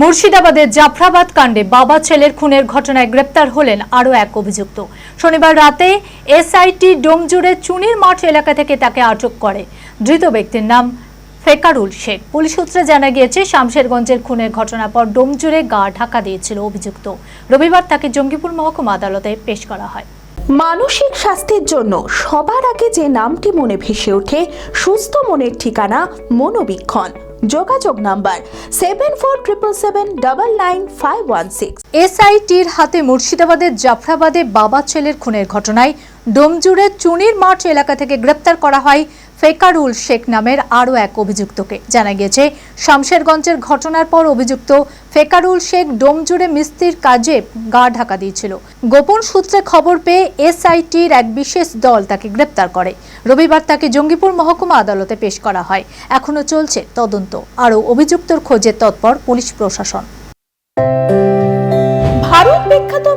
মুর্শিদাবাদের জাফরাবাদ কাণ্ডে বাবা ছেলের খুনের ঘটনায় গ্রেপ্তার হলেন আরও এক অভিযুক্ত। শনিবার রাতে এসআইটি ডোমজুড়ে চুনির মাঠ এলাকা থেকে তাকে আটক করে। ধৃত ব্যক্তির নাম ফেকারুল শেখ। পুলিশ সূত্রে জানা গিয়েছে, শামশেরগঞ্জের খুনের ঘটনার পর ডোমজুড়ে গা ঢাকা দিয়েছিল অভিযুক্ত। রবিবার তাকে জঙ্গিপুর মহকুমা আদালতে পেশ করা হয়। মানসিক স্বাস্থ্যের জন্য সবার আগে যে নামটি মনে ভেসে ওঠে, সুস্থ মনের ঠিকানা মনোবীক্ষণ। যোগাযোগ number seven four triple seven double nine five one six এসআইটির হাতে মুর্শিদাবাদের জাফরাবাদে বাবা ছেলের খুনের ঘটনায় ডোমজুড়ে চুনির মাঠ এলাকা থেকে গ্রেপ্তার করা হয় ফেকারুল শেখ নামের আরও এক অভিযুক্তকে। জানা গিয়েছে, শামশেরগঞ্জের ঘটনার পর অভিযুক্ত ফেকারুল শেখ ডোমজুড়ে মিস্ত্রির কাজে গা ঢাকা দিয়েছিল। গোপন সূত্রে খবর পেয়ে এসআইটির এক বিশেষ দল তাকে গ্রেপ্তার করে। রবিবার তাকে জঙ্গিপুর মহকুমা আদালতে পেশ করা হয়। এখনও চলছে তদন্ত। আরও অভিযুক্তর খোঁজে তৎপর পুলিশ প্রশাসন।